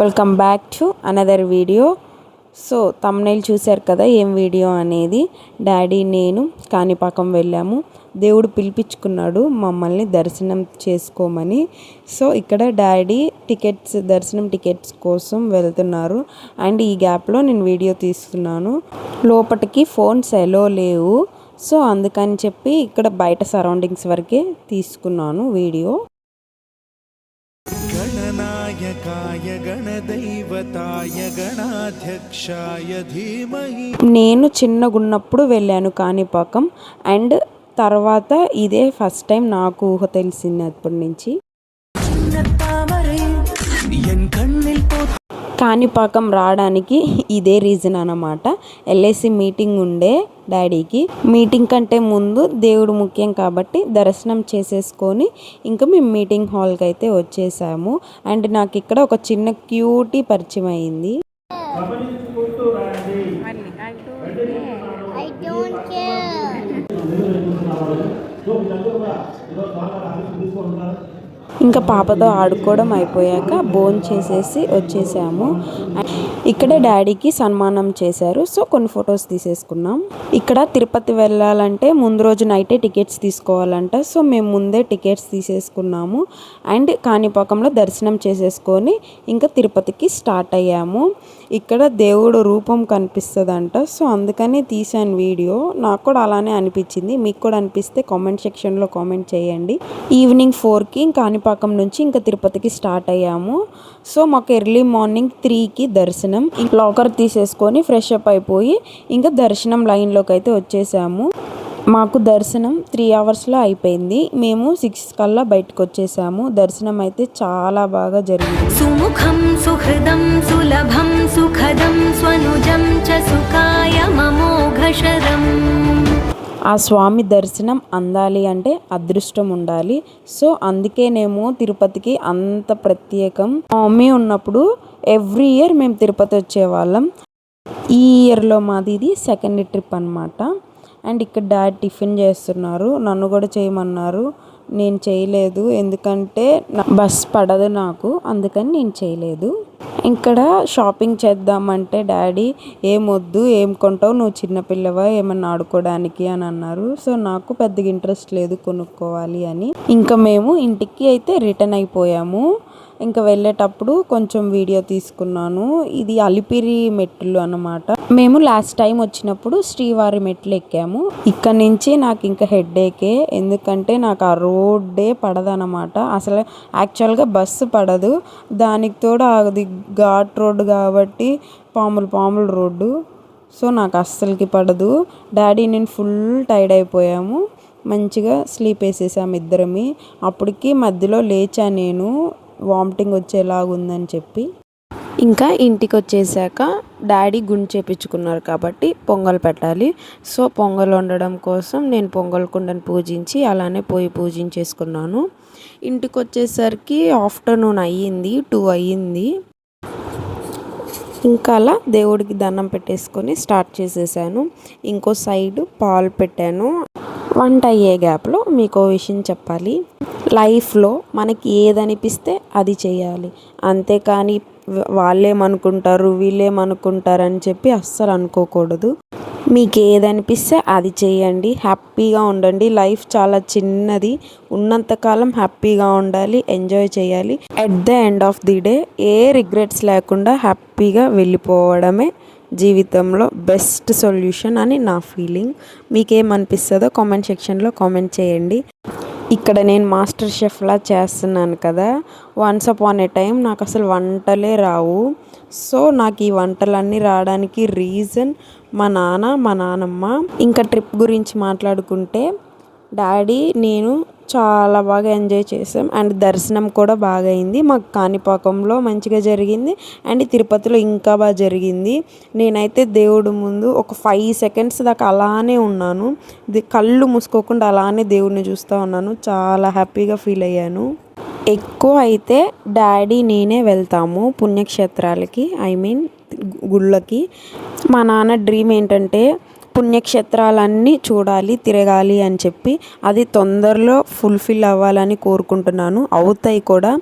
Welcome back to another video so thumbnail చూశారు కదా ఏం వీడియో అనేది? డాడీ నేను కాణిపాకం వెళ్ళాము. దేవుడు పిలిపించుకున్నాడు మమ్మల్ని దర్శనం చేసుకోమని. సో ఇక్కడ డాడీ టికెట్స్ దర్శనం టికెట్స్ కోసం వెళ్తున్నారు. అండ్ ఈ గ్యాప్లో నేను వీడియో తీస్తున్నాను. లోపటికి ఫోన్స్ ఎలో లేవు. సో అందుకని చెప్పి ఇక్కడ బయట సరౌండింగ్స్ వరకే తీసుకున్నాను వీడియో నేను చిన్నగున్నప్పుడు వెళ్ళాను కాణిపాకం అండ్ తర్వాత ఇదే ఫస్ట్ టైం నాకు ఊహ తెలిసింది అప్పటి నుంచి. కాణిపాకం రావడానికి ఇదే రీజన్ అన్నమాట. ఎల్ఐసి మీటింగ్ ఉండే డాడీకి. మీటింగ్ కంటే ముందు దేవుడు ముఖ్యం కాబట్టి దర్శనం చేసేసుకొని ఇంకా మేము మీటింగ్ హాల్కి అయితే వచ్చేసాము. అండ్ నాకు ఇక్కడ ఒక చిన్న క్యూటీ పరిచయం అయింది. I don't care. ఇంకా పాపతో ఆడుకోవడం అయిపోయాక బోన్ చేసేసి వచ్చేసాము. ఇక్కడ డాడీకి సన్మానం చేశారు. సో కొన్ని ఫొటోస్ తీసేసుకున్నాం. ఇక్కడ తిరుపతి వెళ్ళాలంటే ముందు రోజు నైటే టికెట్స్ తీసుకోవాలంట. సో మేము ముందే టికెట్స్ తీసేసుకున్నాము. అండ్ కాణిపాకంలో దర్శనం చేసేసుకొని ఇంకా తిరుపతికి స్టార్ట్ అయ్యాము. ఇక్కడ దేవుడు రూపం కనిపిస్తుందంట. సో అందుకని తీశాను వీడియో. నాకు కూడా అలానే అనిపించింది. మీకు కూడా అనిపిస్తే కామెంట్ సెక్షన్లో కామెంట్ చేయండి. ఈవినింగ్ ఫోర్కి కాణిపాకం నుంచి ఇంకా తిరుపతికి స్టార్ట్ అయ్యాము. సో మాకు ఎర్లీ మార్నింగ్ త్రీకి దర్శనం. లాకర్ తీసేసుకొని ఫ్రెష్ అప్ అయిపోయి ఇంకా దర్శనం లైన్లోకి అయితే వచ్చేసాము. మాకు దర్శనం త్రీ అవర్స్లో అయిపోయింది. మేము సిక్స్ కల్లా బయటకు వచ్చేసాము. దర్శనం అయితే చాలా బాగా జరిగింది. సుముఖం सुहृदं सुलभं सुखदं स्वनुजं च सुखाय ममोघशरम् ఆ స్వామి దర్శనం అందాలి అంటే అదృష్టం ఉండాలి సో అందుకేనేమో తిరుపతికి అంత ప్రత్యేకం మా మమ్మీ ఉన్నప్పుడు ఎవ్రీ ఇయర్ మేము తిరుపతి వచ్చేవాళ్ళం ఈ ఇయర్లో మాది ఇది సెకండ్ ట్రిప్ అనమాట అండ్ ఇక్కడ డాడ్ టిఫిన్ చేస్తున్నారు నన్ను కూడా చేయమన్నారు నేను చేయలేదు. ఎందుకంటే బస్ పడదు నాకు. అందుకని నేను చేయలేదు. ఇక్కడ షాపింగ్ చేద్దామంటే డాడీ ఏం వద్దు ఏం కొంటావు? నువ్వు చిన్నపిల్లవా ఏమన్నా ఆడుకోవడానికి? అని అన్నారు. సో నాకు పెద్దగా ఇంట్రెస్ట్ లేదు కొనుక్కోవాలి అని. ఇంకా మేము ఇంటికి అయితే రిటర్న్ అయిపోయాము. ఇంకా వెళ్ళేటప్పుడు కొంచెం వీడియో తీసుకున్నాను. ఇది అలిపిరి మెట్లు అన్నమాట. మేము లాస్ట్ టైం వచ్చినప్పుడు శ్రీవారి మెట్లు ఎక్కాము. ఇక్కడ నుంచి నాకు ఇంకా హెడ్ ఏకే ఎందుకంటే నాకు ఆ రోడ్డే పడదనమాట అసలు యాక్చువల్గా బస్సు పడదు. దానికి తోడు అది ఘాట్ రోడ్డు కాబట్టి పాములు పాములు రోడ్డు. సో నాకు అస్సలకి పడదు. డాడీ నేను ఫుల్ టైర్డ్ అయిపోయాము. మంచిగా స్లీప్ వేసేసాము ఇద్దరమి. అప్పటికి మధ్యలో లేచా నేను. వామిటింగ్ వచ్చేలాగుందని చెప్పి. ఇంకా ఇంటికి వచ్చేసాక డాడీ గుండు చేపించుకున్నారు కాబట్టి పొంగల్ పెట్టాలి. సో పొంగల్ వండడం కోసం నేను పొంగల్ కుండను పూజించి అలానే పోయి పూజించేసుకున్నాను. ఇంటికి వచ్చేసరికి ఆఫ్టర్నూన్ అయ్యింది టూ అయ్యింది. ఇంకా అలా దేవుడికి దండం పెట్టేసుకొని స్టార్ట్ చేసేసాను. ఇంకో సైడ్ పాలు పెట్టాను. వంట అయ్యే గ్యాప్లో మీకు విషయం చెప్పాలి. లైఫ్లో మనకి ఏదనిపిస్తే అది చేయాలి. అంతేకాని వాళ్ళేమనుకుంటారు వీళ్ళేమనుకుంటారు అని చెప్పి అస్సలు అనుకోకూడదు. మీకు ఏదనిపిస్తే అది చేయండి. హ్యాపీగా ఉండండి. లైఫ్ చాలా చిన్నది. ఉన్నంతకాలం హ్యాపీగా ఉండాలి. ఎంజాయ్ చేయాలి. At the end of the day a regrets లేకుండా హ్యాపీగా వెళ్ళిపోవడమే జీవితంలో బెస్ట్ సొల్యూషన్ అని నా ఫీలింగ్. మీకేమనిపిస్తుందో కామెంట్ సెక్షన్లో కామెంట్ చేయండి. ఇక్కడ నేను మాస్టర్ షెఫ్లా చేస్తున్నాను కదా. వన్స్ అపాన్ ఏ టైం నాకు అసలు వంటలే రావు. సో నాకు ఈ వంటలన్నీ రావడానికి రీజన్ మా నాన్న మా నానమ్మ. ఇంకా ట్రిప్ గురించి మాట్లాడుకుంటే డాడీ నేను చాలా బాగా ఎంజాయ్ చేసాం. అండ్ దర్శనం కూడా బాగా అయింది మాకు కాణిపాకంలో మంచిగా జరిగింది. అండ్ తిరుపతిలో ఇంకా బాగా జరిగింది. నేనైతే దేవుడు ముందు ఒక ఫైవ్ సెకండ్స్ దాకా అలానే ఉన్నాను. కళ్ళు మూసుకోకుండా అలానే దేవుడిని చూస్తూ ఉన్నాను. చాలా హ్యాపీగా ఫీల్ అయ్యాను. ఎక్కువ అయితే డాడీ నేనే వెళ్తాము పుణ్యక్షేత్రాలకి ఐ మీన్ గుళ్ళకి. మా నాన్న డ్రీమ్ ఏంటంటే పుణ్యక్షేత్రాలన్నీ చూడాలి తిరగాలి అని చెప్పి అది తొందరలో ఫుల్ఫిల్ అవ్వాలని కోరుకుంటున్నాను. అవుతాయి కూడా.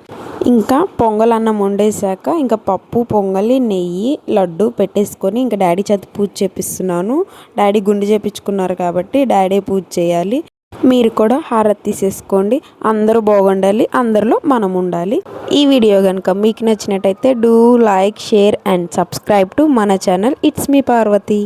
ఇంకా పొంగల్ అన్నం వండేశాక ఇంకా పప్పు పొంగలి నెయ్యి లడ్డు పెట్టేసుకొని ఇంకా డాడీ చేతి పూజ చేపిస్తున్నాను. డాడీ గుండు చేపించుకున్నారు కాబట్టి డాడీ పూజ చేయాలి. మీరు కూడా హారతి తీసేసుకోండి. అందరూ బాగుండాలి. అందరిలో మనం ఉండాలి. ఈ వీడియో కనుక మీకు నచ్చినట్టయితే do like share and subscribe to మన ఛానల్. It's me Parvathi.